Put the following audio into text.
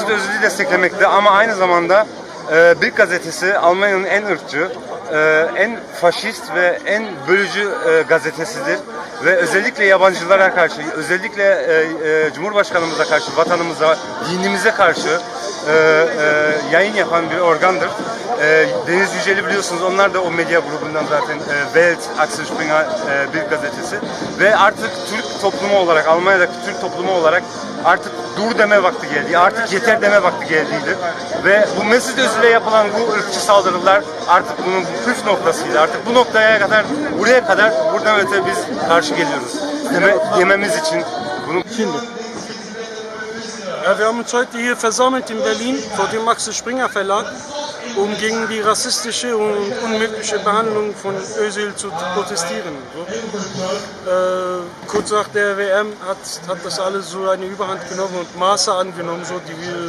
Mesut Özil'i desteklemekte ama aynı zamanda e, Bild gazetesi Almanya'nın en ırkçı, e, en faşist ve en bölücü e, gazetesidir. Ve özellikle yabancılara karşı, özellikle e, e, Cumhurbaşkanımıza karşı, vatanımıza, dinimize karşı e, e, yayın yapan bir organdır. E, Deniz Yücel'i biliyorsunuz, onlar da o medya grubundan zaten e, Welt, Axel Springer, e, Bild gazetesi. Ve artık Türk toplumu olarak, Almanya'daki Türk toplumu olarak artık dur deme vakti geldi, artık yeter deme vakti geldiydi. Ve bu Mesut Özil'e yapılan bu ırkçı saldırılar artık bunun püf noktasıydı. Artık bu noktaya kadar, buraya kadar buradan öte biz karşı geliyoruz. Deme, dememiz için bunu Şimdi. Ja, wir haben uns heute hier versammelt in Berlin vor dem Axel Springer Verlag, um gegen die rassistische und unmögliche Behandlung von Özil zu protestieren. So. Äh, kurz nach der WM hat, hat das alles so eine Überhand genommen und Maße angenommen, so, die wir